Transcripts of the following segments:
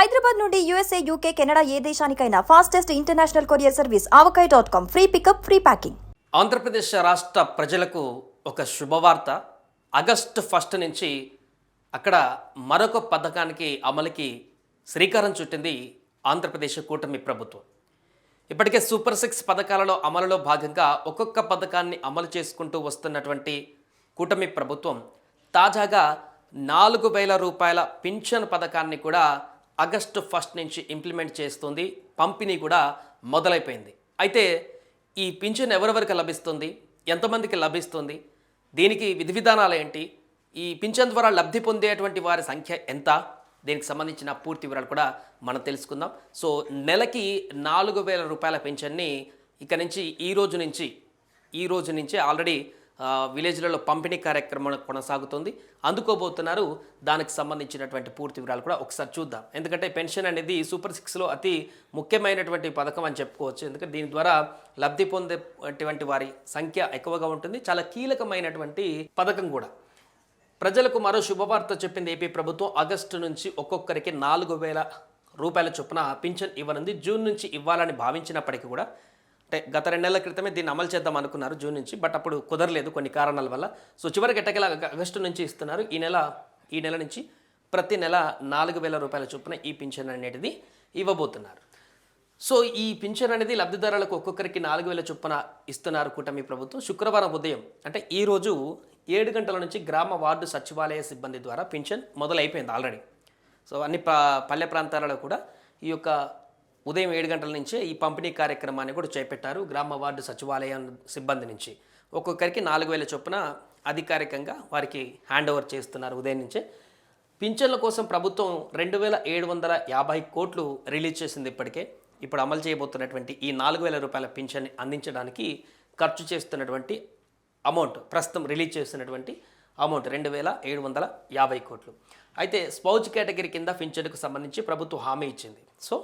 హైదరాబాద్ నుండి USA UK Canada ఏ దేశానికైనా fastest international courier service Avakaya dot com free pickup free packing Andhra Pradesh రాష్ట్ర ప్రజలకు ఒక శుభవార్త. ఆగస్టు ఫస్ట్ నుంచి అక్కడ మరొక పథకానికి అమలుకి శ్రీకారం చుట్టింది ఆంధ్రప్రదేశ్ కూటమి ప్రభుత్వం. ఇప్పటికే సూపర్ సిక్స్ పథకాలలో అమలులో భాగంగా ఒక్కొక్క పథకాన్ని అమలు చేసుకుంటూ వస్తున్నటువంటి కూటమి ప్రభుత్వం తాజాగా నాలుగు వేల రూపాయల పింఛన్ పథకాన్ని కూడా ఆగస్టు ఫస్ట్ నుంచి ఇంప్లిమెంట్ చేస్తుంది. పంపిణీ కూడా మొదలైపోయింది. అయితే ఈ పింఛన్ ఎవరెవరికి లభిస్తుంది? ఎంతమందికి లభిస్తుంది? దీనికి విధి విధానాలు ఏంటి? ఈ పింఛన్ ద్వారా లబ్ధి పొందేటువంటి వారి సంఖ్య ఎంత? దీనికి సంబంధించిన పూర్తి వివరాలు కూడా మనం తెలుసుకుందాం. సో నెలకి నాలుగు వేల రూపాయల పింఛన్ని ఇక నుంచి ఈ రోజు నుంచి ఈ రోజు నుంచి ఆల్రెడీ విలేజ్లలో పంపిణీ కార్యక్రమం కొనసాగుతుంది. అందుకోబోతున్నారు దానికి సంబంధించినటువంటి పూర్తి వివరాలు కూడా ఒకసారి చూద్దాం. ఎందుకంటే పెన్షన్ అనేది సూపర్ సిక్స్లో అతి ముఖ్యమైనటువంటి పథకం అని చెప్పుకోవచ్చు. ఎందుకంటే దీని ద్వారా లబ్ధి పొందేటువంటి వారి సంఖ్య ఎక్కువగా ఉంటుంది. చాలా కీలకమైనటువంటి పథకం కూడా. ప్రజలకు మరో శుభవార్త చెప్పింది ఏపీ ప్రభుత్వం. ఆగస్టు నుంచి ఒక్కొక్కరికి నాలుగు వేల రూపాయల చొప్పున పింఛన్ ఇవ్వనుంది. జూన్ నుంచి ఇవ్వాలని భావించినప్పటికీ కూడా అంటే గత రెండు నెలల క్రితమే దీన్ని అమలు చేద్దాం అనుకున్నారు జూన్ నుంచి బట్ అప్పుడు కుదరలేదు కొన్ని కారణాల వల్ల. సో చివరికి ఎట్టకేలా ఆగస్టు నుంచి ఇస్తున్నారు. ఈ నెల ఈ నెల నుంచి ప్రతి నెల నాలుగు వేల రూపాయల చొప్పున ఈ పింఛన్ అనేది ఇవ్వబోతున్నారు. సో ఈ పింఛన్ అనేది లబ్ధిదారులకు ఒక్కొక్కరికి నాలుగు వేల చొప్పున ఇస్తున్నారు కూటమి ప్రభుత్వం. శుక్రవారం ఉదయం అంటే ఈరోజు ఏడు గంటల నుంచి గ్రామ వార్డు సచివాలయ సిబ్బంది ద్వారా పింఛన్ మొదలైపోయింది ఆల్రెడీ. సో అన్ని ప పల్లె ప్రాంతాలలో కూడా ఈ యొక్క ఉదయం ఏడు గంటల నుంచే ఈ పంపిణీ కార్యక్రమాన్ని కూడా చేపట్టారు గ్రామ వార్డు సచివాలయం సిబ్బంది నుంచి. ఒక్కొక్కరికి నాలుగు వేల చొప్పున అధికారికంగా వారికి హ్యాండ్ ఓవర్ చేస్తున్నారు ఉదయం నుంచే. పింఛన్ల కోసం ప్రభుత్వం రెండు వేల ఏడు వందల యాభై కోట్లు రిలీజ్ చేసింది ఇప్పటికే. ఇప్పుడు అమలు చేయబోతున్నటువంటి ఈ నాలుగు వేల రూపాయల పింఛన్ అందించడానికి ఖర్చు చేస్తున్నటువంటి అమౌంట్ ప్రస్తుతం రిలీజ్ చేస్తున్నటువంటి అమౌంట్ రెండు వేల ఏడు వందల యాభై కోట్లు. అయితే స్పౌజ్ కేటగిరీ కింద పింఛన్కు సంబంధించి ప్రభుత్వం హామీ ఇచ్చింది. సో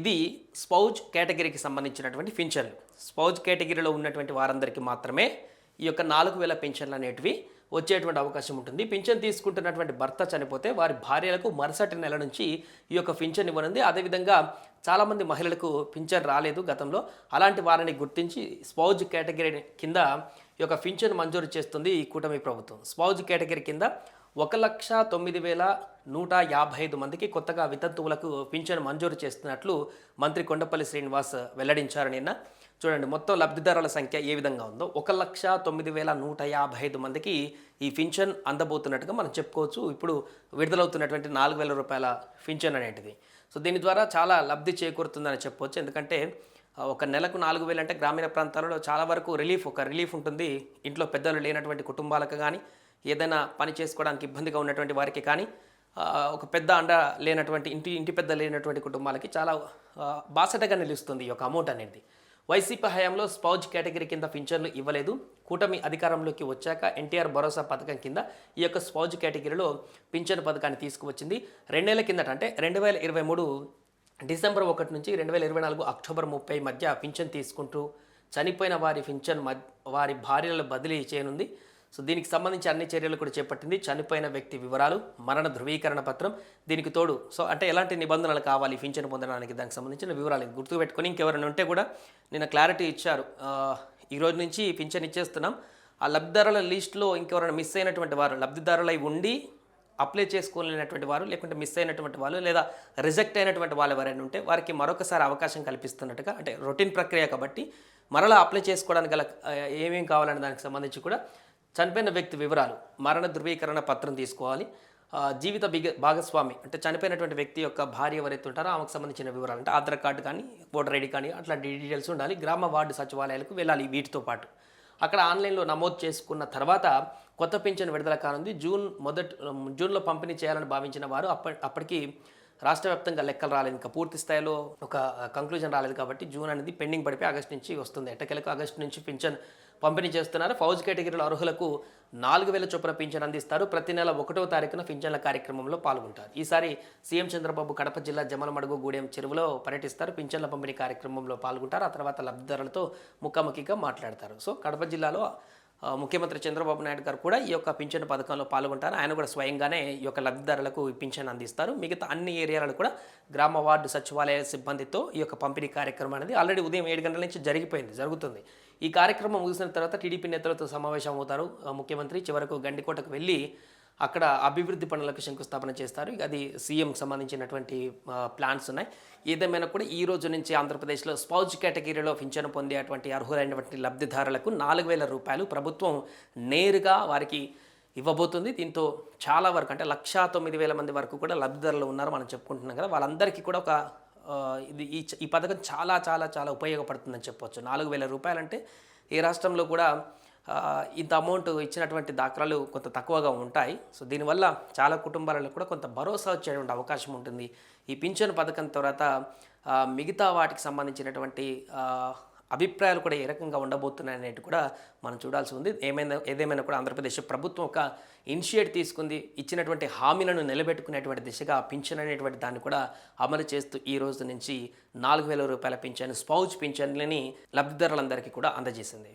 ఇది స్పౌజ్ కేటగిరీకి సంబంధించినటువంటి పింఛన్లు. స్పౌజ్ కేటగిరీలో ఉన్నటువంటి వారందరికీ మాత్రమే ఈ యొక్క నాలుగు వేల పింఛన్లు అనేటివి వచ్చేటువంటి అవకాశం ఉంటుంది. పింఛన్ తీసుకుంటున్నటువంటి భర్త చనిపోతే వారి భార్యలకు మరుసటి నెల నుంచి ఈ యొక్క పింఛన్ ఇవ్వనుంది. అదేవిధంగా చాలామంది మహిళలకు పింఛన్ రాలేదు గతంలో. అలాంటి వారిని గుర్తించి స్పౌజ్ కేటగిరీ కింద ఈ యొక్క పింఛన్ మంజూరు చేస్తుంది ఈ కూటమి ప్రభుత్వం. స్పౌజ్ కేటగిరీ కింద ఒక లక్ష తొమ్మిది వేల నూట యాభై ఐదు మందికి కొత్తగా వితంతువులకు పింఛను మంజూరు చేస్తున్నట్లు మంత్రి కొండపల్లి శ్రీనివాస్ వెల్లడించారు నిన్న. చూడండి మొత్తం లబ్ధిదారుల సంఖ్య ఏ విధంగా ఉందో. ఒక లక్ష తొమ్మిది వేల నూట యాభై ఐదు మందికి ఈ పింఛన్ అందబోతున్నట్టుగా మనం చెప్పుకోవచ్చు. ఇప్పుడు విడుదలవుతున్నటువంటి నాలుగు వేల రూపాయల పింఛన్ అనేటిది. సో దీని ద్వారా చాలా లబ్ధి చేకూరుతుందని చెప్పవచ్చు ఎందుకంటే ఒక నెలకు నాలుగు వేలు అంటే గ్రామీణ ప్రాంతాలలో చాలా వరకు రిలీఫ్ ఒక రిలీఫ్ ఉంటుంది. ఇంట్లో పెద్దలు లేనటువంటి కుటుంబాలకు కానీ ఏదైనా పని చేసుకోవడానికి ఇబ్బందిగా ఉన్నటువంటి వారికి కానీ ఒక పెద్ద అండ లేనటువంటి ఇంటి ఇంటి పెద్ద లేనటువంటి కుటుంబాలకి చాలా బాసటగా నిలుస్తుంది ఈ యొక్క అమౌంట్ అనేది. వైసీపీ హయాంలో స్పౌజ్ కేటగిరీ కింద పింఛన్లు ఇవ్వలేదు. కూటమి అధికారంలోకి వచ్చాక ఎన్టీఆర్ భరోసా పథకం కింద ఈ యొక్క స్పౌజ్ కేటగిరీలో పింఛన్ పథకాన్ని తీసుకువచ్చింది. రెండేళ్ళ కిందట అంటే రెండు వేల ఇరవై మూడు డిసెంబర్ ఒకటి నుంచి రెండు వేల ఇరవై నాలుగు అక్టోబర్ ముప్పై మధ్య పింఛన్ తీసుకుంటూ చనిపోయిన వారి పింఛన్ మద్ వారి భార్యలను బదిలీ చేయనుంది. సో దీనికి సంబంధించి అన్ని చర్యలు కూడా చేపట్టింది. చనిపోయిన వ్యక్తి వివరాలు మరణ ధృవీకరణ పత్రం దీనికి తోడు. సో అంటే ఎలాంటి నిబంధనలు కావాలి పింఛను పొందడానికి దానికి సంబంధించిన వివరాలు గుర్తుపెట్టుకొని ఇంకెవరైనా ఉంటే కూడా నిన్న క్లారిటీ ఇచ్చారు. ఈరోజు ఈ రోజు నుంచి పింఛన్ ఇచ్చేస్తున్నాం. ఆ లబ్ధిదారుల లిస్టులో ఇంకెవరైనా మిస్ అయినటువంటి వారు లబ్ధిదారులై ఉండి అప్లై చేసుకోలేనటువంటి వారు లేకుంటే మిస్ అయినటువంటి వాళ్ళు లేదా రిజెక్ట్ అయినటువంటి వాళ్ళు ఎవరైనా ఉంటే వారికి మరొకసారి అవకాశం కల్పిస్తున్నట్టుగా అంటే రొటీన్ ప్రక్రియ కాబట్టి మరలా అప్లై చేసుకోవడానికి గల ఏమేమి కావాలనే దానికి సంబంధించి కూడా చనిపోయిన వ్యక్తి వివరాలు మరణ ధృవీకరణ పత్రం తీసుకోవాలి. జీవిత బిగ భాగస్వామి అంటే చనిపోయినటువంటి వ్యక్తి యొక్క భార్య ఎవరైతే ఉంటారో ఆమెకు సంబంధించిన వివరాలు అంటే ఆధార్ కార్డు కానీ ఓటర్ ఐడి కానీ అట్లాంటి డీటెయిల్స్ ఉండాలి. గ్రామ వార్డు సచివాలయాలకు వెళ్ళాలి వీటితో పాటు. అక్కడ ఆన్లైన్లో నమోదు చేసుకున్న తర్వాత కొత్త పింఛన్ విడుదల కానుంది. జూన్ మొదటి జూన్లో పంపిణీ చేయాలని భావించిన వారు అప్పటి అప్పటికి రాష్ట్ర వ్యాప్తంగా లెక్కలు రాలేదు. ఇంకా పూర్తి స్థాయిలో ఒక కంక్లూజన్ రాలేదు కాబట్టి జూన్ అనేది పెండింగ్ పడిపోయి ఆగస్టు నుంచి వస్తుంది. ఎట్టకెలకు ఆగస్టు నుంచి పింఛన్ పంపిణీ చేస్తున్నారు. ఫౌజ్ కేటగిరీలో అర్హులకు నాలుగు వేల చొప్పున పింఛన్ అందిస్తారు. ప్రతి నెల ఒకటో తారీఖున పింఛన్ల కార్యక్రమంలో పాల్గొంటారు. ఈసారి సీఎం చంద్రబాబు కడప జిల్లా జమలమడుగు గూడెం చెరువులో పర్యటిస్తారు. పింఛన్ల పంపిణీ కార్యక్రమంలో పాల్గొంటారు. ఆ తర్వాత లబ్ధిదారులతో ముఖాముఖిగా మాట్లాడతారు. సో కడప జిల్లాలో ముఖ్యమంత్రి చంద్రబాబు నాయుడు గారు కూడా ఈ యొక్క పింఛను పథకంలో పాల్గొంటారు. ఆయన కూడా స్వయంగానే ఈ యొక్క లబ్ధిదారులకు పింఛను అందిస్తారు. మిగతా అన్ని ఏరియాలలో కూడా గ్రామ వార్డు సచివాలయ సిబ్బందితో ఈ యొక్క పంపిణీ కార్యక్రమం అనేది ఆల్రెడీ ఉదయం ఏడు గంటల నుంచి జరిగిపోయింది జరుగుతుంది. ఈ కార్యక్రమం ముగిసిన తర్వాత టీడీపీ నేతలతో సమావేశం అవుతారు. ముఖ్యమంత్రి చివరకు గండికోటకు వెళ్ళి అక్కడ అభివృద్ధి పనులకు శంకుస్థాపన చేస్తారు. అది సీఎంకి సంబంధించినటువంటి ప్లాన్స్ ఉన్నాయి. ఏదేమైనా కూడా ఈ రోజు నుంచి ఆంధ్రప్రదేశ్లో స్పౌజ్ కేటగిరీలో పింఛను పొందేటువంటి అర్హులైనటువంటి లబ్ధిదారులకు నాలుగు వేల రూపాయలు ప్రభుత్వం నేరుగా వారికి ఇవ్వబోతుంది. దీంతో చాలా వరకు అంటే లక్షా తొమ్మిది వేల మంది వరకు కూడా లబ్ధిదారులు ఉన్నారు మనం చెప్పుకుంటున్నాం కదా. వాళ్ళందరికీ కూడా ఒక ఇది ఈ ఈ పథకం చాలా చాలా చాలా ఉపయోగపడుతుందని చెప్పొచ్చు. నాలుగు వేల రూపాయలంటే ఏ రాష్ట్రంలో కూడా ఇంత అమౌంట్ ఇచ్చినటువంటి దాఖలాలు కొంత తక్కువగా ఉంటాయి. సో దీనివల్ల చాలా కుటుంబాలలో కూడా కొంత భరోసా వచ్చేటువంటి అవకాశం ఉంటుంది. ఈ పింఛను పథకం తర్వాత మిగతా వాటికి సంబంధించినటువంటి అభిప్రాయాలు కూడా ఏ రకంగా ఉండబోతున్నాయి అనేది కూడా మనం చూడాల్సి ఉంది. ఏమైనా ఏదేమైనా కూడా ఆంధ్రప్రదేశ్ ప్రభుత్వం ఒక ఇనిషియేట్ తీసుకుంది. ఇచ్చినటువంటి హామీలను నిలబెట్టుకునేటువంటి దిశగా పింఛన్ అనేటువంటి దాన్ని కూడా అమలు చేస్తూ ఈ రోజు నుంచి నాలుగు వేల రూపాయల పింఛన్ స్పౌచ్ పింఛన్లని లబ్ధిదారులందరికీ కూడా అందజేసింది.